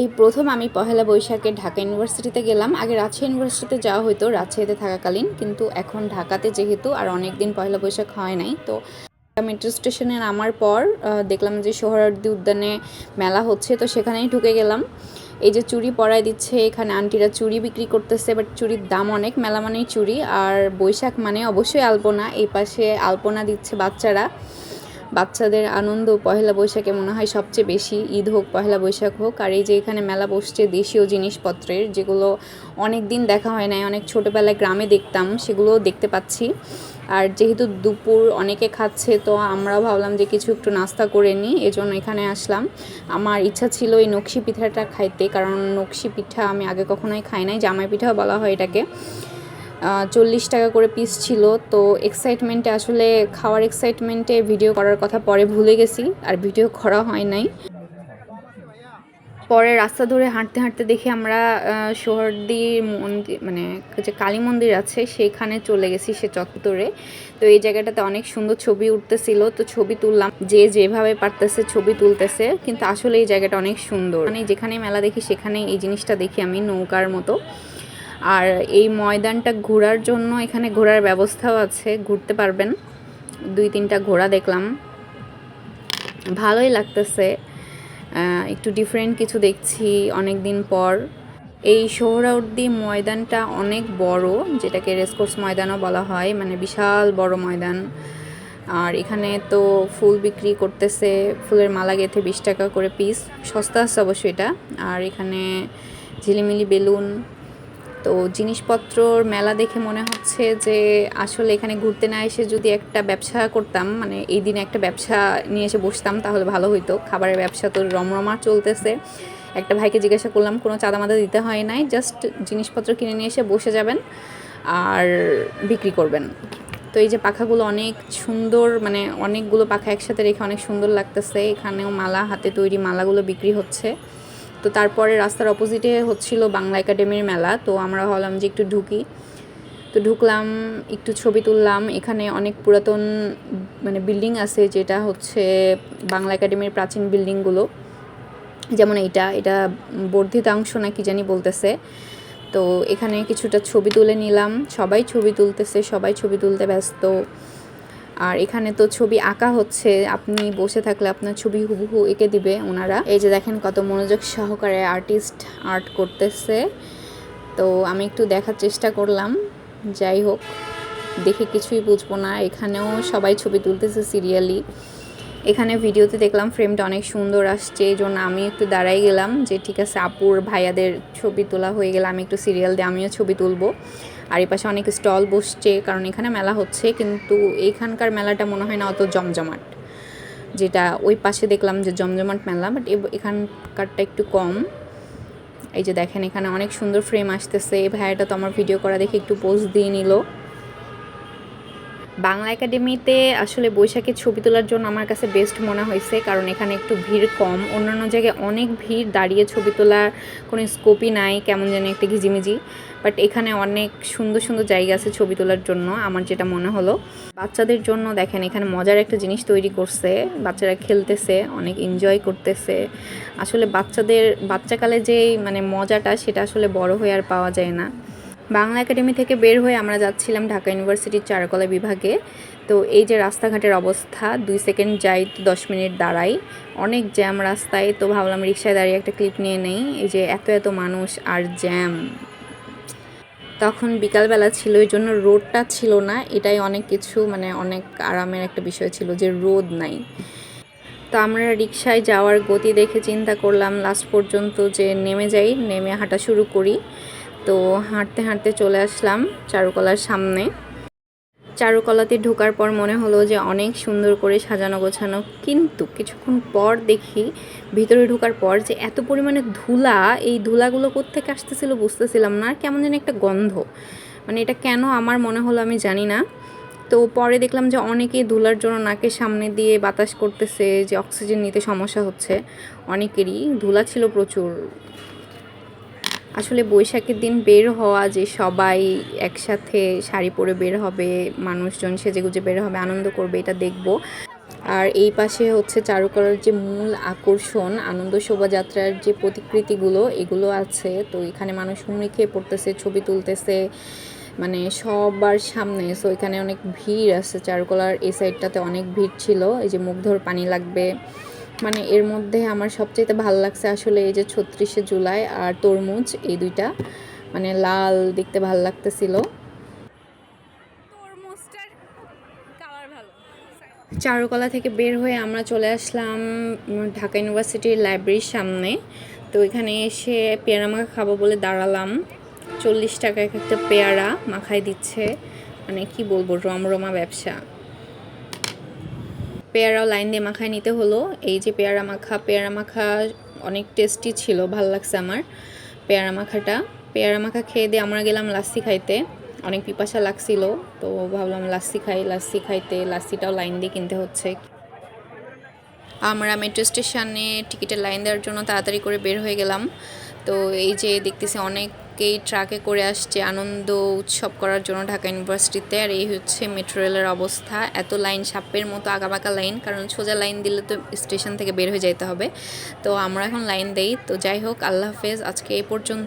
এই প্রথম আমি পহেলা বৈশাখে ঢাকা ইউনিভার্সিটিতে গেলাম। আগে রাজশাহী ইউনিভার্সিটিতে যাওয়া হতো রাজশাহীতে থাকাকালীন। কিন্তু এখন ঢাকাতে যেহেতু আর অনেক দিন পহেলা বৈশাখ হয় নাই, তো মেট্রো স্টেশনে নামার পর দেখলাম যে সোহরাওয়ার্দী উদ্যানে মেলা হচ্ছে, তো সেখানেই ঢুকে গেলাম। এই যে চুড়ি পরাই দিচ্ছে, এখানে আন্টিরা চুড়ি বিক্রি করতেছে বাট চুড়ির দাম অনেক, মেলা মানেই চুড়ি। আর বৈশাখ মানে অবশ্যই আলপনা। এই পাশে আলপনা দিচ্ছে বাচ্চারা। বাচ্চাদের আনন্দ, পহেলা বৈশাখে মনে হয় সবচেয়ে বেশি ঈদ হোক, পহেলা বৈশাখ হোক, আর এই যে এখানে মেলা বসছে দেশীয় জিনিসপত্রের, যেগুলো অনেক দিন দেখা হয় নাই, অনেক ছোটোবেলায় গ্রামে দেখতাম, সেগুলোও দেখতে পাচ্ছি। আর যেহেতু দুপুর অনেকে খাচ্ছে, তো আমরাও ভাবলাম যে কিছু একটু নাস্তা করে নিই, এজন্য এখানে আসলাম। আমার ইচ্ছা ছিল এই নকশি পিঠাটা খাইতে, কারণ নকশি পিঠা আমি আগে কখনোই খাই নাই, জামাই পিঠাও বলা হয় এটাকে। চল্লিশ টাকা করে পিস ছিল। তো এক্সাইটমেন্টে আসলে খাওয়ার এক্সাইটমেন্টে ভিডিও করার কথা পরে ভুলে গেছি, আর ভিডিও করা হয় নাই। পরে রাস্তা ধরে হাঁটতে হাঁটতে দেখি আমরা সোহরদির মন্দির মানে যে কালী মন্দির আছে, সেখানে চলে গেছি সে চত্বরে। তো এই জায়গাটাতে অনেক সুন্দর ছবি উঠতেছিল, তো ছবি তুললাম। যে যেভাবে পারতেছে ছবি তুলতেছে, কিন্তু আসলে এই জায়গাটা অনেক সুন্দর। মানে যেখানে মেলা দেখি সেখানে এই জিনিসটা দেখি আমি, নৌকার মতো। আর এই ময়দানটা ঘোরার জন্য এখানে ঘোরার ব্যবস্থাও আছে, ঘুরতে পারবেন। দুই তিনটা ঘোড়া দেখলাম। ভালোই লাগতেছে। একটু ডিফারেন্ট কিছু দেখছি অনেক দিন পর। এই সোহরাউদ্দি ময়দানটা অনেক বড়, যেটাকে রেসকোর্স ময়দানও বলা হয় মানে বিশাল বড় ময়দান। আর এখানে তো ফুল বিক্রি করতেছে, ফুলের মালা গেথে বিশ টাকা করে পিস সস্তা আছে অবশ্যই এটা। আর এখানে ঝিলিমিলি বেলুন তো জিনিসপত্রর মেলা দেখে মনে হচ্ছে যে আসলে এখানে ঘুরতে না এসে যদি একটা ব্যবসা করতাম মানে এই দিনে একটা ব্যবসা নিয়ে এসে বসতাম, তাহলে ভালো হইতো। খাবারের ব্যবসা তো রমরমা চলতেছে। একটা ভাইকে জিজ্ঞাসা করলাম, কোনো চাঁদা মাদা দিতে হয় নাই, জাস্ট জিনিসপত্র কিনে নিয়ে এসে বসে যাবেন আর বিক্রি করবেন। তো এই যে পাখাগুলো অনেক সুন্দর মানে অনেকগুলো পাখা একসাথে রেখে অনেক সুন্দর লাগতেছে। এখানেও মালা, হাতে তৈরি মালাগুলো বিক্রি হচ্ছে। তো তারপরে রাস্তার অপোজিটে হচ্ছিল বাংলা একাডেমির মেলা, তো আমরা ভাবলাম যে একটু ঢুকি। তো ঢুকলাম, একটু ছবি তুললাম। এখানে অনেক পুরাতন মানে বিল্ডিং আছে যেটা হচ্ছে বাংলা একাডেমির প্রাচীন বিল্ডিংগুলো যেমন এইটা, এটা বর্ধিতাংশ না কি জানি বলতেছে। তো এখানে কিছুটা ছবি তুলে নিলাম। সবাই ছবি তুলতেছে, সবাই ছবি তুলতে ব্যস্ত। আর এখানে তো ছবি আঁকা হচ্ছে। আপনি বসে থাকলে আপনার ছবি হুবহু এঁকে দিবে ওনারা। এই যে দেখেন কত মনোযোগ সহকারে আর্টিস্ট আর্ট করতেছে। তো আমি একটু দেখার চেষ্টা করলাম। যাই হোক, দেখে কিছুই বুঝব না। এখানেও সবাই ছবি তুলতেছে সিরিয়ালি এখানে ভিডিওতে দেখলাম ফ্রেমটা অনেক সুন্দর আসছে। এই জন্য আমি একটু দাঁড়াই গেলাম যে, ঠিক আছে, আপুর ভাইয়াদের ছবি তোলা হয়ে গেলে আমি একটু সিরিয়াল দিয়ে আমিও ছবি তুলবো। আর এই পাশে অনেক স্টল বসছে, কারণ এখানে মেলা হচ্ছে, কিন্তু এইখানকার মেলাটা মনে হয় না অত জমজমাট। যেটা ওই পাশে দেখলাম যে জমজমাট মেলা বাট এখানকারটা একটু কম। এই যে দেখেন, এখানে অনেক সুন্দর ফ্রেম আসতেছে। এই ভাইয়াটা তো আমার ভিডিও করা দেখে একটু পোস্ট দিয়ে নিল। বাংলা একাডেমিতে আসলে বৈশাখে ছবি তোলার জন্য আমার কাছে বেস্ট মনে হয়েছে, কারণ এখানে একটু ভিড় কম। অন্যান্য জায়গায় অনেক ভিড়, দাঁড়িয়ে ছবি তোলার কোনো স্কোপই নাই, কেমন যেন একটা ঘিজিমিজি। বাট এখানে অনেক সুন্দর সুন্দর জায়গা আছে ছবি তোলার জন্য, আমার যেটা মনে হলো। বাচ্চাদের জন্য দেখেন, এখানে মজার একটা জিনিস তৈরি করছে, বাচ্চারা খেলতেছে, অনেক এনজয় করতেছে। আসলে বাচ্চাদের, বাচ্চাকালে যে মানে মজাটা, সেটা আসলে বড় হয়ে আর পাওয়া যায় না। বাংলা একাডেমি থেকে বের হয়ে আমরা যাচ্ছিলাম ঢাকা ইউনিভার্সিটির চারকলা বিভাগে। তো এই যে রাস্তাঘাটের অবস্থা, দুই সেকেন্ড যাই দশ মিনিট দাঁড়াই। অনেক জ্যাম রাস্তায়, তো ভাবলাম রিক্সায় দাঁড়িয়ে একটা ক্লিপ নিয়ে নেই। এই যে এত এত মানুষ আর জ্যাম। তখন বিকালবেলা ছিল, এই জন্য রোদটা ছিল না। এটাই অনেক কিছু মানে অনেক আরামের একটা বিষয় ছিল যে রোদ নাই। তো আমরা রিক্সায় যাওয়ার গতি দেখে চিন্তা করলাম লাস্ট পর্যন্ত যে নেমে যাই, নেমে হাঁটা শুরু করি। তো হাঁটতে হাঁটতে চলে আসলাম চারুকলার সামনে। চারুকলাতে ঢোকার পর মনে হলো যে অনেক সুন্দর করে সাজানো গোছানো। কিন্তু কিছুক্ষণ পর দেখি ভিতরে ঢোকার পর যে এত পরিমাণে ধুলা, এই ধুলাগুলো কোত্থেকে আসতেছিল বুঝতেছিলাম না। আর কেমন যেন একটা গন্ধ। মানে এটা কেন আমার মনে হলো আমি জানি না। তো পরে দেখলাম যে অনেকেই ধুলার জন্য নাকের সামনে দিয়ে বাতাস করতেছে, যে অক্সিজেন নিতে সমস্যা হচ্ছে। অনেকেরই ধুলা ছিল প্রচুর। আসলে বৈশাখের দিন বের হওয়া যে সবাই একসাথে শাড়ি পরে বের হবে, মানুষজন সেজেগুজে বের হবে, আনন্দ করবে, এটা দেখব। আর এই পাশে হচ্ছে চারুকলার যে মূল আকর্ষণ, আনন্দ শোভাযাত্রার যে প্রতিকৃতিগুলো, এগুলো আছে। তো এখানে মানুষ হুমড়ি খেয়ে পড়তেছে, ছবি তুলতেছে মানে সবার সামনে। সো এখানে অনেক ভিড় আছে। চারুকলার এই সাইডটাতে অনেক ভিড় ছিল। এই যে মুগ্ধর পানি লাগবে। মানে এর মধ্যে আমার সবচেয়ে ভালো লাগছে আসলে এই যে ছত্রিশে জুলাই আর তরমুজ এই দুইটা। মানে লাল দেখতে ভালো লাগতেছিল। চারুকলা থেকে বের হয়ে আমরা চলে আসলাম ঢাকা ইউনিভার্সিটির লাইব্রেরির সামনে। তো এখানে এসে পেয়ারা মাখা খাব বলে দাঁড়ালাম। চল্লিশ টাকা এক একটা পেয়ারা মাখায় দিচ্ছে। মানে কি বলব রমরমা ব্যবসা। পেয়ারাও লাইন দিয়ে মাখায় নিতে হলো। এই যে পেয়ারা মাখা পেয়ারা মাখা অনেক টেস্টি ছিল, ভালো লাগছে আমার পেয়ারা মাখাটা। পেয়ারা মাখা খেয়ে দিয়ে আমরা গেলাম লাস্সি খাইতে। অনেক পিপাসা লাগছিল, তো ভাবলাম লাস্সি খাই লাস্সি খাইতে লাস্সিটাও লাইন দিয়ে কিনতে হচ্ছে। আমরা মেট্রো স্টেশনে টিকিটের লাইন দেওয়ার জন্য তাড়াতাড়ি করে বের হয়ে গেলাম। তো এই যে দেখতেছি অনেকেই ট্রাকে করে আসছে আনন্দ উৎসব করার জন্য ঢাকা ইউনিভার্সিটিতে। আর এই হচ্ছে মেট্রো রেলের অবস্থা। এত লাইন, সাপের মতো আঁকাবাঁকা লাইন, কারণ সোজা লাইন দিলে তো স্টেশন থেকে বের হয়ে যেতে হবে। তো আমরা এখন লাইন দেই। তো যাই হোক, আল্লাহ হাফেজ। আজকে এই পর্যন্ত